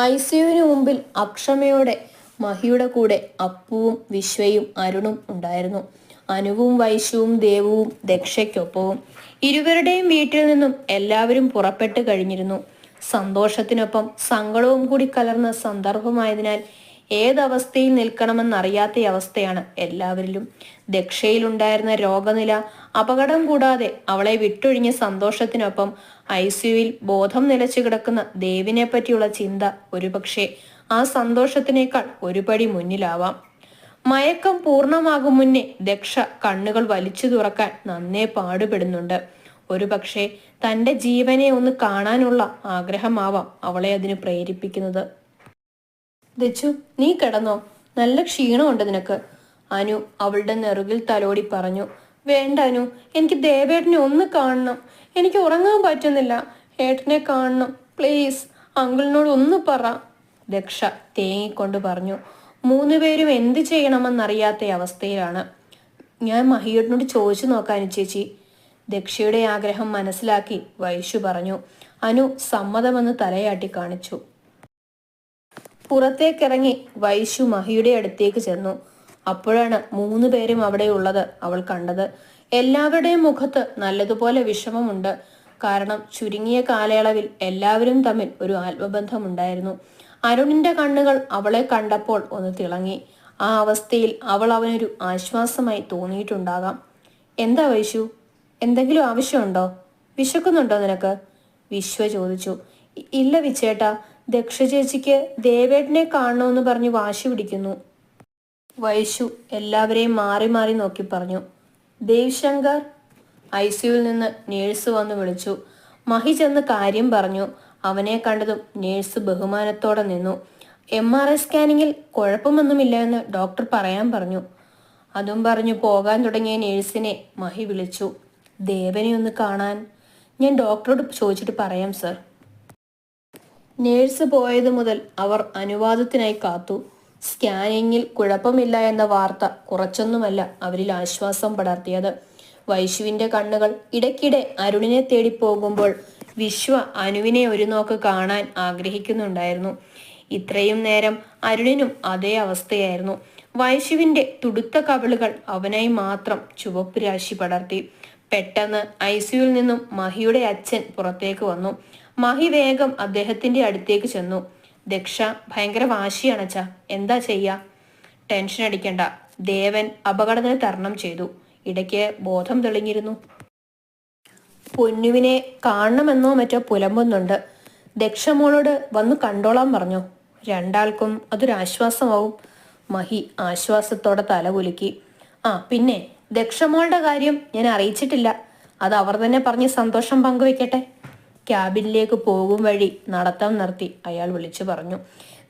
I സിയുവിന് മുമ്പിൽ അക്ഷമയോടെ മഹിയുടെ കൂടെ അപ്പുവും വിശ്വയും അരുണും ഉണ്ടായിരുന്നു. അനുവും വൈശുവും ദേവവും ദക്ഷയ്ക്കൊപ്പവും. ഇരുവരുടെയും വീട്ടിൽ നിന്നും എല്ലാവരും പുറപ്പെട്ടു കഴിഞ്ഞിരുന്നു. സന്തോഷത്തിനൊപ്പം സങ്കടവും കൂടി കലർന്ന സന്ദർഭമായതിനാൽ ഏതവസ്ഥയിൽ നിൽക്കണമെന്നറിയാത്ത അവസ്ഥയാണ് എല്ലാവരിലും. ദക്ഷയിലുണ്ടായിരുന്ന രോഗനില അപകടം കൂടാതെ അവളെ വിട്ടൊഴിഞ്ഞ സന്തോഷത്തിനൊപ്പം ഐ സിയുവിൽ ബോധം നിലച്ചു കിടക്കുന്ന ദേവിനെ പറ്റിയുള്ള ചിന്ത ഒരുപക്ഷെ ആ സന്തോഷത്തിനേക്കാൾ ഒരുപടി മുന്നിലാവാം. മയക്കം പൂർണമാകും മുന്നേ ദക്ഷ കണ്ണുകൾ വലിച്ചു തുറക്കാൻ നന്നേ പാടുപെടുന്നുണ്ട്. ഒരുപക്ഷെ തന്റെ ജീവനെ ഒന്ന് കാണാനുള്ള ആഗ്രഹമാവാം അവളെ അതിന് പ്രേരിപ്പിക്കുന്നത്. ദച്ചു നീ കിടന്നോ. നല്ല ക്ഷീണമുണ്ട് നിനക്ക്. അനു അവളുടെ നെറുകിൽ തലോടി പറഞ്ഞു വേണ്ട അനു എനിക്ക് ദേവേട്ടനെ ഒന്ന് കാണണം. എനിക്ക് ഉറങ്ങാൻ പറ്റുന്നില്ല. ഏട്ടനെ കാണണം പ്ലീസ് അങ്കിളിനോട് ഒന്ന് പറ. ദക്ഷ തേങ്ങിക്കൊണ്ട് പറഞ്ഞു മൂന്നുപേരും എന്ത് ചെയ്യണമെന്നറിയാത്ത അവസ്ഥയിലാണ്. ഞാൻ മഹിയേട്ടനോട് ചോദിച്ചു നോക്കാനു ചേച്ചി. ദക്ഷയുടെ ആഗ്രഹം മനസ്സിലാക്കി വൈശു പറഞ്ഞു അനു സമ്മതമെന്ന് തലയാട്ടി കാണിച്ചു. പുറത്തേക്കിറങ്ങി വൈശു മഹിയുടെ അടുത്തേക്ക് ചെന്നു. അപ്പോഴാണ് മൂന്ന് പേരും അവിടെ ഉള്ളത് അവൾ കണ്ടത്. എല്ലാവരുടെയും മുഖത്ത് നല്ലതുപോലെ വിഷമമുണ്ട്. കാരണം ചുരുങ്ങിയ കാലയളവിൽ എല്ലാവരും തമ്മിൽ ഒരു ആത്മബന്ധമുണ്ടായിരുന്നു. അരുണിന്റെ കണ്ണുകൾ അവളെ കണ്ടപ്പോൾ ഒന്ന് തിളങ്ങി. ആ അവസ്ഥയിൽ അവൾ അവനൊരു ആശ്വാസമായി തോന്നിയിട്ടുണ്ടാകാം. എന്താ വൈശു? എന്തെങ്കിലും ആവശ്യമുണ്ടോ? വിശക്കുന്നുണ്ടോ നിനക്ക്? വിശ്വ ചോദിച്ചു. "ഇ- ഇല്ല വിച്ചേട്ടാ. ദക്ഷ ചേച്ചിക്ക് ദേവേട്ടനെ കാണണമെന്ന് പറഞ്ഞ് വാശി പിടിക്കുന്നു. വൈശു എല്ലാവരെയും മാറി മാറി നോക്കി പറഞ്ഞു. ദേവ് ശങ്കർ ഐ സിയുവിൽ നിന്ന് നേഴ്സ് വന്ന് വിളിച്ചു. മഹി ചെന്ന് കാര്യം പറഞ്ഞു. അവനെ കണ്ടതും നേഴ്സ് ബഹുമാനത്തോടെ നിന്നു. എം ആർ ഐ സ്കാനിങ്ങിൽ കുഴപ്പമൊന്നുമില്ല എന്ന് ഡോക്ടർ പറയാൻ പറഞ്ഞു. അതും പറഞ്ഞു പോകാൻ തുടങ്ങിയ നേഴ്സിനെ മഹി വിളിച്ചു. ദേവനെ ഒന്ന് കാണാൻ ഞാൻ ഡോക്ടറോട് ചോദിച്ചിട്ട് പറയാം സർ. നേഴ്സ് പോയത് മുതൽ അവർ അനുവാദത്തിനായി കാത്തു. സ്കാനിങ്ങിൽ കുഴപ്പമില്ല എന്ന വാർത്ത കുറച്ചൊന്നുമല്ല അവരിൽ ആശ്വാസം പടർത്തിയത്. വൈശുവിന്റെ കണ്ണുകൾ ഇടയ്ക്കിടെ അരുണിനെ തേടി പോകുമ്പോൾ വിശ്വ അനുവിനെ ഒരു നോക്ക് കാണാൻ ആഗ്രഹിക്കുന്നുണ്ടായിരുന്നു. ഇത്രയും നേരം അരുണിനും അതേ അവസ്ഥയായിരുന്നു. വൈശുവിന്റെ തുടുത്ത കവിളുകൾ അവനായി മാത്രം ചുവപ്പ് രാശി പടർത്തി. പെട്ടെന്ന് ഐസിയുവിൽ നിന്നും മഹിയുടെ അച്ഛൻ പുറത്തേക്ക് വന്നു. മഹി വേഗം അദ്ദേഹത്തിന്റെ അടുത്തേക്ക് ചെന്നു. ദക്ഷ ഭയങ്കര വാശിയാണച്ച എന്താ ചെയ്യാ? ടെൻഷൻ അടിക്കണ്ട. ദേവൻ അപകടത്തിന് തരണം ചെയ്തു. ഇടയ്ക്ക് ബോധം തെളിഞ്ഞിരുന്നു. പൊന്നുവിനെ കാണണമെന്നോ മറ്റോ പുലമ്പുന്നുണ്ട്. ദക്ഷമോളോട് വന്ന് കണ്ടോളാൻ പറഞ്ഞു. രണ്ടാൾക്കും അതൊരാശ്വാസമാവും മഹി ആശ്വാസത്തോടെ തല കുലുക്കി. ആ പിന്നെ ദക്ഷമോളുടെ കാര്യം ഞാൻ അറിയിച്ചിട്ടില്ല. അത് അവർ തന്നെ പറഞ്ഞ് സന്തോഷം പങ്കുവെക്കട്ടെ. ക്യാബിനിലേക്ക് പോകും വഴി നടത്തം നിർത്തി അയാൾ വിളിച്ചു പറഞ്ഞു.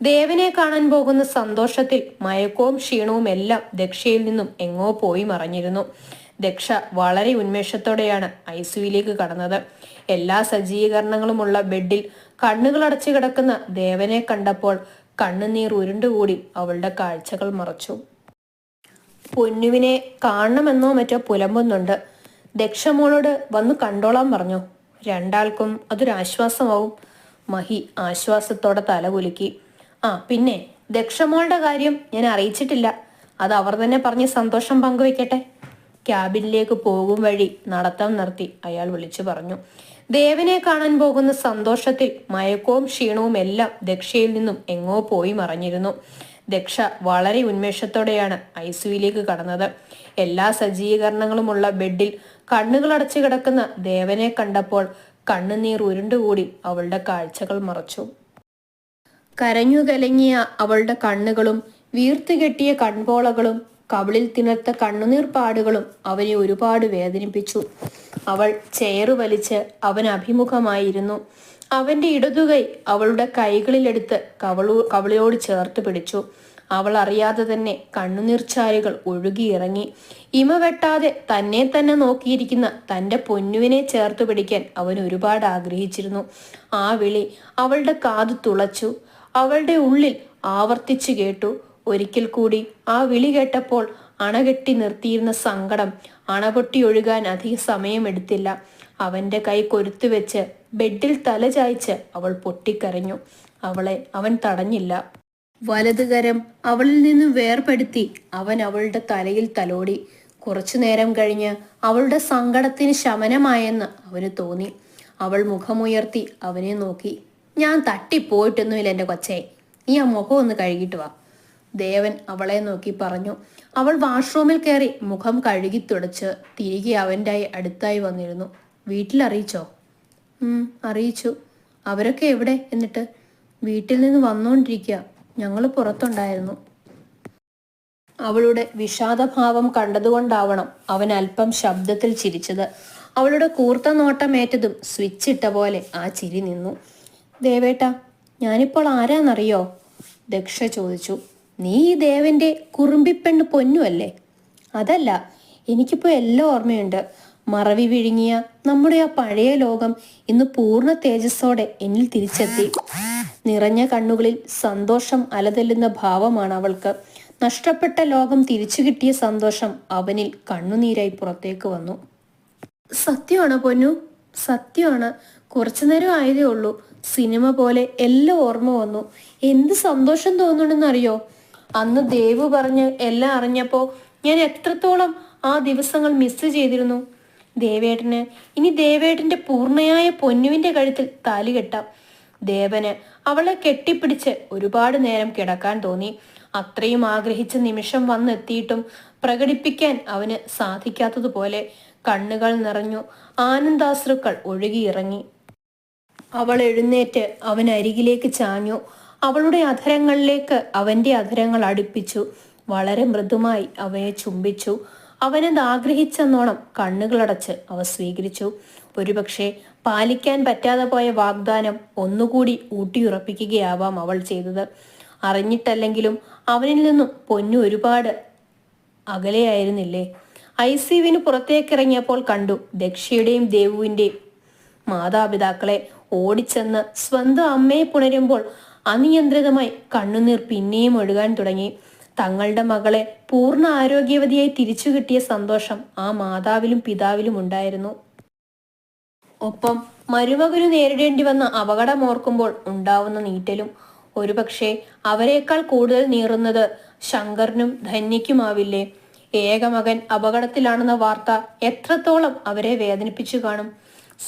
ദേവനെ കാണാൻ പോകുന്ന സന്തോഷത്തിൽ മയക്കവും ക്ഷീണവും എല്ലാം ദക്ഷയിൽ നിന്നും എങ്ങോ പോയി മറഞ്ഞിരുന്നു. ദക്ഷ വളരെ ഉന്മേഷത്തോടെയാണ് ഐസിയുയിലേക്ക് കടന്നത്. എല്ലാ സജ്ജീകരണങ്ങളുമുള്ള ബെഡിൽ കണ്ണുകളടച്ചു കിടക്കുന്ന ദേവനെ കണ്ടപ്പോൾ കണ്ണുനീർ ഉരുണ്ടുകൂടി അവളുടെ കാഴ്ചകൾ മറച്ചു. പൊന്നുവിനെ കാണണമെന്നോ മറ്റോ പുലമ്പുന്നുണ്ട്. ദക്ഷമോളോട് വന്ന് കണ്ടോളാൻ പറഞ്ഞു. രണ്ടാൾക്കും അതൊരാശ്വാസമാവും മഹി ആശ്വാസത്തോടെ തലകുലുക്കി ആ പിന്നെ ദക്ഷമോളുടെ കാര്യം ഞാൻ അറിയിച്ചിട്ടില്ല. അത് അവർ തന്നെ പറഞ്ഞ് സന്തോഷം പങ്കുവെക്കട്ടെ. ക്യാബിനിലേക്ക് പോകും വഴി നടത്തം നിർത്തി അയാൾ വിളിച്ചു പറഞ്ഞു. ദേവനെ കാണാൻ പോകുന്ന സന്തോഷത്തിൽ മയക്കവും ക്ഷീണവും എല്ലാം ദക്ഷയിൽ നിന്നും എങ്ങോ പോയി മറഞ്ഞിരുന്നു. ദക്ഷ വളരെ ഉന്മേഷത്തോടെയാണ് ഐസിയുയിലേക്ക് കടന്നത്. എല്ലാ സജ്ജീകരണങ്ങളുമുള്ള ബെഡിൽ കണ്ണുകളടച്ചു കിടക്കുന്ന ദേവനെ കണ്ടപ്പോൾ കണ്ണുനീർ ഉരുണ്ടുകൂടി അവളുടെ കാഴ്ചകൾ മറച്ചു. കരഞ്ഞു കലങ്ങിയ അവളുടെ കണ്ണുകളും വീർത്തുകെട്ടിയ കൺപോളകളും കവിളിൽ തിണർത്ത കണ്ണുനീർ പാടുകളും അവനെ ഒരുപാട് വേദനിപ്പിച്ചു. അവൾ ചെയറ് വലിച്ച് അവൻ അഭിമുഖമായിരുന്നു. അവന്റെ ഇടതുകൈ അവളുടെ കൈകളിലെടുത്ത് കവളു കവളിയോട് ചേർത്ത് പിടിച്ചു. അവൾ അറിയാതെ തന്നെ കണ്ണുനീർച്ചാലുകൾ ഒഴുകിയിറങ്ങി. ഇമ വെട്ടാതെ തന്നെ തന്നെ നോക്കിയിരിക്കുന്ന തന്റെ പൊന്നുവിനെ ചേർത്ത് പിടിക്കാൻ അവൻ ഒരുപാട് ആഗ്രഹിച്ചിരുന്നു. ആ വിളി അവളുടെ കാത് തുളച്ചു. അവളുടെ ഉള്ളിൽ ആവർത്തിച്ചു കേട്ടു. ഒരിക്കൽ കൂടി ആ വിളി കേട്ടപ്പോൾ അണകെട്ടി നിർത്തിയിരുന്ന സങ്കടം അണപൊട്ടി ഒഴുകാൻ അധിക സമയമെടുത്തില്ല. അവന്റെ കൈ കൊരുത്തു വെച്ച് ബെഡിൽ തല ചായ്ച്ച് അവൾ പൊട്ടിക്കരഞ്ഞു. അവളെ അവൻ തടഞ്ഞില്ല. വലതുകരം അവളിൽ നിന്നും വേർപെടുത്തി അവൻ അവളുടെ തലയിൽ തലോടി. കുറച്ചു നേരം കഴിഞ്ഞ് അവളുടെ സങ്കടത്തിന് ശമനമായെന്ന് അവന് തോന്നി. അവൾ മുഖമുയർത്തി അവനെ നോക്കി. ഞാൻ തട്ടിപ്പോയിട്ടൊന്നുമില്ല എന്റെ കൊച്ചേ. നീ ആ മുഖം ഒന്ന് കഴുകിയിട്ട് വാ. ദേവൻ അവളെ നോക്കി പറഞ്ഞു. അവൾ വാഷ്റൂമിൽ കയറി മുഖം കഴുകി തുടച്ച് തിരികെ അവന്റെ അടുത്തായി വന്നിരുന്നു. വീട്ടിൽ അറിയിച്ചോ? അറിയിച്ചു. അവരൊക്കെ എവിടെ? എന്നിട്ട്. വീട്ടിൽ നിന്ന് വന്നുകൊണ്ടിരിക്കുക ഞങ്ങൾ പുറത്തുണ്ടായിരുന്നു. അവളുടെ വിഷാദഭാവം കണ്ടതുകൊണ്ടാവണം അവൻ അല്പം ശബ്ദത്തിൽ ചിരിച്ചത്. അവളുടെ കൂർത്ത നോട്ടമേറ്റതും സ്വിച്ച് ഇട്ട പോലെ ആ ചിരി നിന്നു. ദേവേട്ട ഞാനിപ്പോൾ ആരാന്നറിയോ? ദക്ഷ ചോദിച്ചു. നീ ഈ ദേവന്റെ കുറുമ്പിപ്പെണ്ണ് പൊന്നുമല്ലേ അതല്ല എനിക്കിപ്പോൾ എല്ലാം ഓർമ്മയുണ്ട്. മറവി വിഴുങ്ങിയ നമ്മുടെ ആ പഴയ ലോകം ഇന്ന് പൂർണ തേജസ്സോടെ എന്നിൽ തിരിച്ചെത്തി. നിറഞ്ഞ കണ്ണുകളിൽ സന്തോഷം അലതെല്ലുന്ന ഭാവമാണ് അവൾക്ക്. നഷ്ടപ്പെട്ട ലോകം തിരിച്ചു കിട്ടിയ സന്തോഷം അവനിൽ കണ്ണുനീരായി പുറത്തേക്ക് വന്നു. സത്യമാണ് പൊന്നു? സത്യമാണ്. കുറച്ചു നേരം ആയതേ ഉള്ളൂ. സിനിമ പോലെ എല്ലാം ഓർമ്മ വന്നു. എന്ത് സന്തോഷം തോന്നുന്നുണ്ടെന്നറിയോ? അന്ന് ദേവ് പറഞ്ഞ് എല്ലാം അറിഞ്ഞപ്പോ ഞാൻ എത്രത്തോളം ആ ദിവസങ്ങൾ മിസ് ചെയ്തിരുന്നു. ദേവേട്ടന് ഇനി ദേവേട്ടന്റെ പൂർണയായ പൊന്നുവിന്റെ കഴുത്തിൽ താലി കെട്ടാം. ദേവന് അവളെ കെട്ടിപ്പിടിച്ച് ഒരുപാട് നേരം കിടക്കാൻ തോന്നി. അത്രയും ആഗ്രഹിച്ച നിമിഷം വന്നെത്തിയിട്ടും പ്രകടിപ്പിക്കാൻ അവന് സാധിക്കാത്തതുപോലെ കണ്ണുകൾ നിറഞ്ഞു ആനന്ദാശ്രുക്കൾ ഒഴുകിയിറങ്ങി. അവൾ എഴുന്നേറ്റ് അവൻ അരികിലേക്ക് ചാഞ്ഞു. അവളുടെ അധരങ്ങളിലേക്ക് അവന്റെ അധരങ്ങൾ അടുപ്പിച്ചു. വളരെ മൃദുമായി അവയെ ചുംബിച്ചു. അവനത് ആഗ്രഹിച്ചെന്നോണം കണ്ണുകളടച്ച് അവ സ്വീകരിച്ചു. ഒരുപക്ഷെ പാലിക്കാൻ പറ്റാതെ പോയ വാഗ്ദാനം ഒന്നുകൂടി ഊട്ടിയുറപ്പിക്കുകയാവാം അവൾ ചെയ്തത്. അറിഞ്ഞിട്ടല്ലെങ്കിലും അവനിൽ നിന്നും പൊന്നു ഒരുപാട് അകലെയായിരുന്നില്ലേ? ഐ സിവിന് പുറത്തേക്കിറങ്ങിയപ്പോൾ കണ്ടു ദക്ഷയുടെയും ദേവുവിന്റെയും മാതാപിതാക്കളെ ഓടിച്ചെന്ന് സ്വന്തം അമ്മയെ പുണരുമ്പോൾ അനിയന്ത്രിതമായി കണ്ണുനീർ പിന്നെയും ഒഴുകാൻ തുടങ്ങി. തങ്ങളുടെ മകളെ പൂർണ ആരോഗ്യവതിയായി തിരിച്ചു കിട്ടിയ സന്തോഷം ആ മാതാവിലും പിതാവിലും ഉണ്ടായിരുന്നു. ഒപ്പം മരുമകനു നേരിടേണ്ടി വന്ന അപകടം ഓർക്കുമ്പോൾ ഉണ്ടാവുന്ന നീറ്റലും. ഒരുപക്ഷെ അവരെക്കാൾ കൂടുതൽ നീറുന്നത് ശങ്കറിനും ധന്യയ്ക്കുമാവില്ലേ? ഏകമകൻ അപകടത്തിലാണെന്ന വാർത്ത എത്രത്തോളം അവരെ വേദനിപ്പിച്ചു കാണും.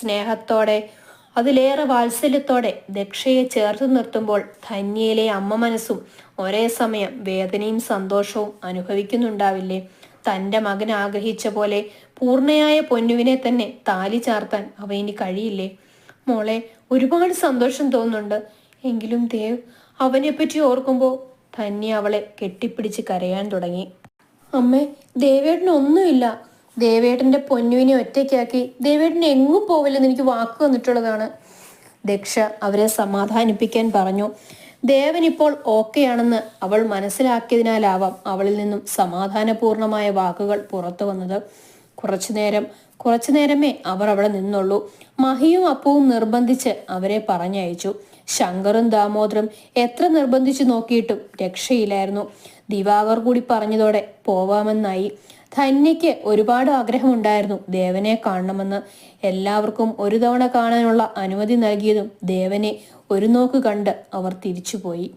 സ്നേഹത്തോടെ അതിലേറെ വാത്സല്യത്തോടെ ദക്ഷയെ ചേർത്ത് നിർത്തുമ്പോൾ ധന്യയിലെ അമ്മ മനസ്സും ഒരേ സമയം വേദനയും സന്തോഷവും അനുഭവിക്കുന്നുണ്ടാവില്ലേ? തന്റെ മകൻ ആഗ്രഹിച്ച പോലെ പൂർണയായ പൊന്നുവിനെ തന്നെ താലി ചാർത്താൻ അവ ഇനി കഴിയില്ലേ? മോളെ ഒരുപാട് സന്തോഷം തോന്നുന്നുണ്ട്. എങ്കിലും ദേവ് അവനെപ്പറ്റി ഓർക്കുമ്പോൾ തന്നെ അവളെ കെട്ടിപ്പിടിച്ച് കരയാൻ തുടങ്ങി. അമ്മേ ദേവേട്ടനൊന്നുമില്ല ദേവേട്ടന്റെ പൊന്നുവിനെ ഒറ്റയ്ക്കാക്കി ദേവേട്ടൻ എങ്ങും പോവില്ലെന്ന് എനിക്ക് വാക്ക് വന്നിട്ടുള്ളതാണ് ദക്ഷ അവരെ സമാധാനിപ്പിക്കാൻ പറഞ്ഞു. ദേവൻ ഇപ്പോൾ ഓക്കെയാണെന്ന് അവൾ മനസ്സിലാക്കിയതിനാലാവാം അവളിൽ നിന്നും സമാധാനപൂർണമായ വാക്കുകൾ പുറത്തു വന്നത്. കുറച്ചു നേരം കുറച്ചു നേരമേ അവർ അവിടെ നിന്നുള്ളൂ. മഹിയും അപ്പവും നിർബന്ധിച്ച് അവരെ പറഞ്ഞയച്ചു. ശങ്കറും ദാമോദരും എത്ര നിർബന്ധിച്ചു നോക്കിയിട്ടും രക്ഷയില്ലായിരുന്നു. ദിവാകർ കൂടി പറഞ്ഞതോടെ പോവാമെന്നായി. ധന്യയ്ക്ക് ഒരുപാട് ആഗ്രഹമുണ്ടായിരുന്നു ദേവനെ കാണണമെന്ന്. എല്ലാവർക്കും ഒരു തവണ കാണാനുള്ള അനുമതി നൽകിയതും ദേവനെ ഒരു നോക്ക് കണ്ട് അവർ തിരിച്ചുപോയി.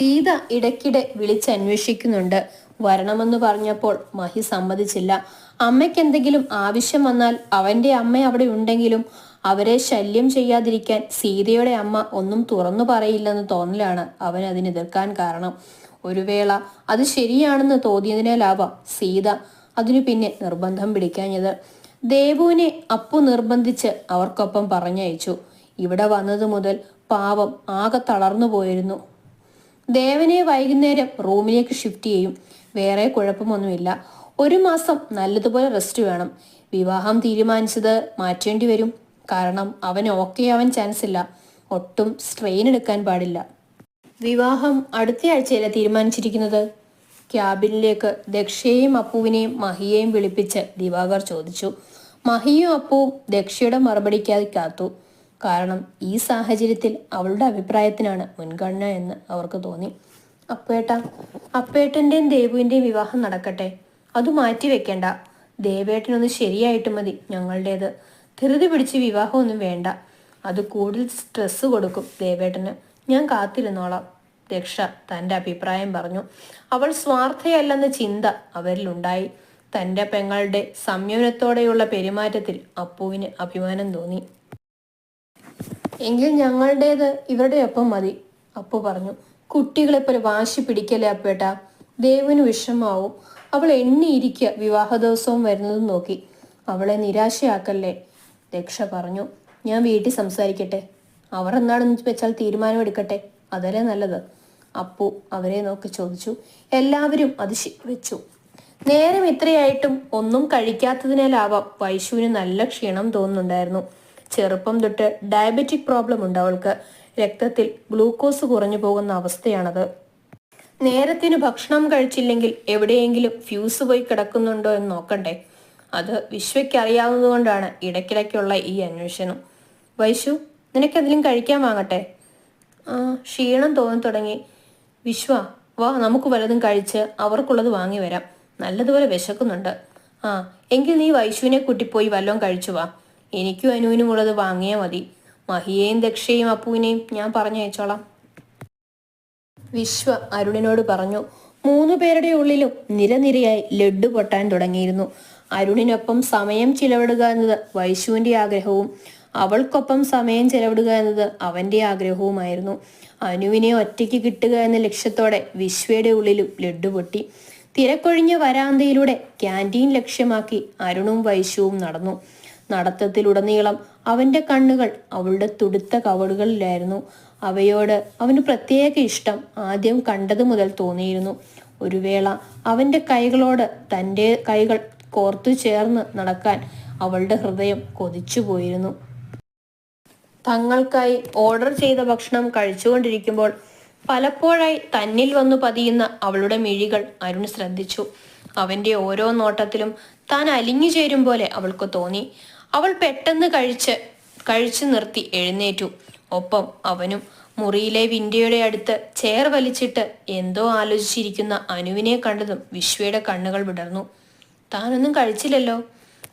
സീത ഇടയ്ക്കിടെ വിളിച്ചന്വേഷിക്കുന്നുണ്ട്. വരണമെന്ന് പറഞ്ഞപ്പോൾ മഹി സമ്മതിച്ചില്ല. അമ്മയ്ക്ക് എന്തെങ്കിലും ആവശ്യം വന്നാൽ അവന്റെ അമ്മ അവിടെ ഉണ്ടെങ്കിലും അവരെ ശല്യം ചെയ്യാതിരിക്കാൻ സീതയുടെ അമ്മ ഒന്നും തുറന്നു പറയില്ലെന്ന് തോന്നലാണ് അവൻ അതിനെതിർക്കാൻ കാരണം. ഒരു വേള. അത് ശരിയാണെന്ന് തോന്നിയതിനാലാവാം സീത അതിനു പിന്നെ നിർബന്ധം പിടിക്കാഞ്ഞത്. ദേവുവിനെ അപ്പു നിർബന്ധിച്ച് അവർക്കൊപ്പം പറഞ്ഞയച്ചു. ഇവിടെ വന്നത് മുതൽ പാവം ആകെ തളർന്നു പോയിരുന്നു. ദേവനെ വൈകുന്നേരം റൂമിലേക്ക് ഷിഫ്റ്റ് ചെയ്യും. വേറെ കുഴപ്പമൊന്നുമില്ല. ഒരു മാസം നല്ലതുപോലെ റെസ്റ്റ് വേണം. വിവാഹം തീരുമാനിച്ചത് മാറ്റേണ്ടി വരും. കാരണം അവൻ ഓക്കെ ആവാൻ ചാൻസ് ഇല്ല. ഒട്ടും സ്ട്രെയിൻ എടുക്കാൻ പാടില്ല. വിവാഹം അടുത്ത ആഴ്ചയല്ല തീരുമാനിച്ചിരിക്കുന്നത്? ക്യാബിനിലേക്ക് ദക്ഷയെയും അപ്പുവിനെയും മഹിയെയും വിളിപ്പിച്ച് ദിവാകർ ചോദിച്ചു. മഹിയും അപ്പുവും ദക്ഷയുടെ മറുപടിക്കാതെ കാത്തു. കാരണം ഈ സാഹചര്യത്തിൽ അവളുടെ അഭിപ്രായത്തിനാണ് മുൻഗണന എന്ന് അവർക്ക് തോന്നി. അപ്പേട്ട അപ്പേട്ടന്റെയും ദേവുവിന്റെയും വിവാഹം നടക്കട്ടെ. അത് മാറ്റി വെക്കണ്ട. ദേവേട്ടനൊന്ന് ശരിയായിട്ട് മതി ഞങ്ങളുടേത്. ധൃതി പിടിച്ച് വിവാഹമൊന്നും വേണ്ട. അത് കൂടുതൽ സ്ട്രെസ് കൊടുക്കും ദേവേട്ടന്. ഞാൻ കാത്തിരുന്നോളാം രക്ഷ തന്റെ അഭിപ്രായം പറഞ്ഞു. അവൾ സ്വാർത്ഥയല്ലെന്ന ചിന്ത അവരിലുണ്ടായി. തന്റെ പെങ്ങളുടെ സംയമനത്തോടെയുള്ള പെരുമാറ്റത്തിൽ അപ്പുവിന് അഭിമാനം തോന്നി. എങ്കിൽ ഞങ്ങളുടേത് ഇവരുടെ ഒപ്പം മതി അപ്പു പറഞ്ഞു. കുട്ടികളെ പോലെ വാശി പിടിക്കലേ അപ്പേട്ട? ദേവന് വിഷമാവും അവൾ എണ്ണിയിരിക്കുക വിവാഹ ദിവസവും വരുന്നതും നോക്കി. അവളെ നിരാശയാക്കല്ലേ? രക്ഷ പറഞ്ഞു. ഞാൻ വീട്ടിൽ സംസാരിക്കട്ടെ. അവർ എന്താണെന്ന് വെച്ചാൽ തീരുമാനമെടുക്കട്ടെ. അതല്ലേ നല്ലത്. അപ്പു അവരെ നോക്കി ചോദിച്ചു. എല്ലാവരും അത് വെച്ചു. നേരം ഇത്രയായിട്ടും ഒന്നും കഴിക്കാത്തതിനാലാവാം വൈശുവിന് നല്ല ക്ഷീണം തോന്നുന്നുണ്ടായിരുന്നു. ചെറുപ്പം തൊട്ട് ഡയബറ്റിക് പ്രോബ്ലം ഉണ്ട് അവൾക്ക്. രക്തത്തിൽ ഗ്ലൂക്കോസ് കുറഞ്ഞു പോകുന്ന അവസ്ഥയാണത്. നേരത്തിന് ഭക്ഷണം കഴിച്ചില്ലെങ്കിൽ എവിടെയെങ്കിലും ഫ്യൂസ് പോയി കിടക്കുന്നുണ്ടോ എന്ന് നോക്കണ്ടേ. അത് വിശ്വയ്ക്ക് അറിയാവുന്നതുകൊണ്ടാണ് ഇടയ്ക്കിടയ്ക്കുള്ള ഈ അന്വേഷണം. വൈശു നിനക്കെന്തെങ്കിലും കഴിക്കാൻ വാങ്ങട്ടെ. ആ ക്ഷീണം തോന്നി തുടങ്ങി. വിശ്വ വാ നമുക്ക് വലതും കഴിച്ച് അവർക്കുള്ളത് വാങ്ങി വരാം. നല്ലതുപോലെ വിശക്കുന്നുണ്ട്. ആ എങ്കിൽ നീ വൈശുവിനെ കൂട്ടിപ്പോയി വല്ലതും കഴിച്ചു വാ. എനിക്കും അനുവിനും ഉള്ളത് വാങ്ങിയാൽ മതി. മഹിയേയും ദക്ഷയും അപ്പുവിനെയും ഞാൻ പറഞ്ഞയച്ചോളാം. വിശ്വ അരുണിനോട് പറഞ്ഞു മൂന്നു പേരുടെ ഉള്ളിലും നിരനിരയായി ലഡ്ഡു പൊട്ടാൻ തുടങ്ങിയിരുന്നു. അരുണിനൊപ്പം സമയം ചിലവിടുക എന്നത് വൈശുവിന്റെ ആഗ്രഹവും അവൾക്കൊപ്പം സമയം ചെലവിടുക എന്നത് അവന്റെ ആഗ്രഹവുമായിരുന്നു. അനുവിനെ ഒറ്റയ്ക്ക് കിട്ടുക എന്ന ലക്ഷ്യത്തോടെ വിശ്വയുടെ ഉള്ളിലും ലഡ്ഡു പൊട്ടി. തിരക്കൊഴിഞ്ഞ വരാന്തയിലൂടെ ക്യാന്റീൻ ലക്ഷ്യമാക്കി അരുണും വൈശുവും നടന്നു. നടത്തത്തിലുടനീളം അവന്റെ കണ്ണുകൾ അവളുടെ തുടുത്ത കവടുകളിലായിരുന്നു അവയോട് അവന് പ്രത്യേക ഇഷ്ടം ആദ്യം കണ്ടതു മുതൽ തോന്നിയിരുന്നു. ഒരു വേള അവന്റെ കൈകളോട് തന്റെ കൈകൾ കോർത്തു ചേർന്ന് നടക്കാൻ അവളുടെ ഹൃദയം കൊതിച്ചു പോയിരുന്നു തങ്ങൾക്കായി ഓർഡർ ചെയ്ത ഭക്ഷണം കഴിച്ചുകൊണ്ടിരിക്കുമ്പോൾ പലപ്പോഴായി തന്നിൽ വന്നു പതിയുന്ന അവളുടെ മിഴികൾ അരുൺ ശ്രദ്ധിച്ചു. അവന്റെ ഓരോ നോട്ടത്തിലും താൻ അലിഞ്ഞു ചേരും പോലെ അവൾക്ക് തോന്നി. അവൾ പെട്ടെന്ന് കഴിച്ച് കഴിച്ചു നിർത്തി എഴുന്നേറ്റു. ഒപ്പം അവനും മുറിയിലെ വിൻഡോയുടെ അടുത്ത് ചെയർ വലിച്ചിട്ട് എന്തോ ആലോചിച്ചിരിക്കുന്ന അനുവിനെ കണ്ടതും വിശ്വയുടെ കണ്ണുകൾ വിടർന്നു. താനൊന്നും കഴിച്ചില്ലല്ലോ?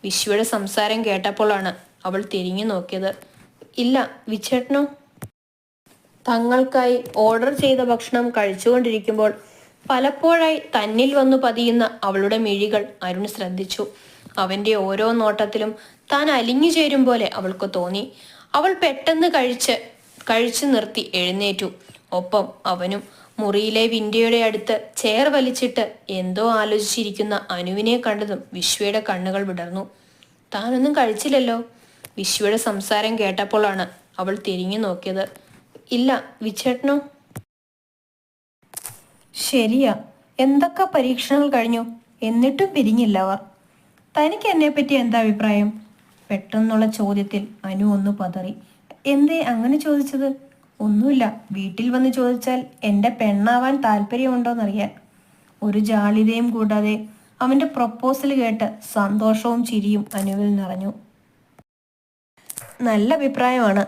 വിശ്വയുടെ സംസാരം കേട്ടപ്പോഴാണ് അവൾ തിരിഞ്ഞു നോക്കിയത്. ഇല്ല വിച്ചേട്ടനോ? തങ്ങൾക്കായി ഓർഡർ ചെയ്ത ഭക്ഷണം കഴിച്ചുകൊണ്ടിരിക്കുമ്പോൾ പലപ്പോഴായി തന്നിൽ വന്നു പതിയുന്ന അവളുടെ മിഴികൾ അരുൺ ശ്രദ്ധിച്ചു. അവന്റെ ഓരോ നോട്ടത്തിലും താൻ അലിഞ്ഞു ചേരും പോലെ അവൾക്ക് തോന്നി. അവൾ പെട്ടെന്ന് കഴിച്ച് കഴിച്ചു നിർത്തി എഴുന്നേറ്റു. ഒപ്പം അവനും മുറിയിലെ വിൻഡോയുടെ അടുത്ത് ചെയർ വലിച്ചിട്ട് എന്തോ ആലോചിച്ചിരിക്കുന്ന അനുവിനെ കണ്ടതും വിശ്വയുടെ കണ്ണുകൾ വിടർന്നു. താനൊന്നും കഴിച്ചില്ലല്ലോ? വിശ്വയുടെ സംസാരം കേട്ടപ്പോഴാണ് അവൾ തിരിഞ്ഞു നോക്കിയത്. ഇല്ല വിച്ചേട്ടനോ? ശരിയാ. എന്തൊക്കെ പരീക്ഷണങ്ങൾ കഴിഞ്ഞു? എന്നിട്ടും പിരിഞ്ഞില്ല അവർ. തനിക്ക് എന്നെപ്പറ്റി എന്താ അഭിപ്രായം? പെട്ടെന്നുള്ള ചോദ്യത്തിൽ അനു ഒന്ന് പതറി. എന്തേ അങ്ങനെ ചോദിച്ചത്? ഒന്നുമില്ല. വീട്ടിൽ വന്ന് ചോദിച്ചാൽ എന്റെ പെണ്ണാവാൻ താല്പര്യമുണ്ടോന്നറിയാൻ. ഒരു ജാളിതയും കൂടാതെ അവന്റെ പ്രപ്പോസൽ കേട്ട് സന്തോഷവും ചിരിയും അനുവിൽ നിറഞ്ഞു. നല്ല അഭിപ്രായമാണ്.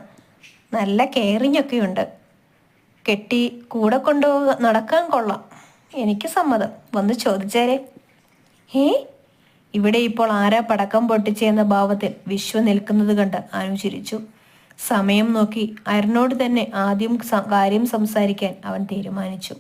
നല്ല കെയറിങ് ഒക്കെ ഉണ്ട് കെട്ടി കൂടെ കൊണ്ടുപോവുക നടക്കാൻ കൊള്ളാം. എനിക്ക് സമ്മതം. വന്ന് ചോദിച്ചേരെ. ഹേ? ഇവിടെ ഇപ്പോൾ ആരാ പടക്കം പൊട്ടിച്ചെന്ന ഭാവത്തിൽ വിശ്വ നിൽക്കുന്നത് കണ്ട് അനുചരിച്ചു സമയം നോക്കി അരുണോട് തന്നെ ആദ്യം കാര്യം സംസാരിക്കാൻ അവൻ തീരുമാനിച്ചു.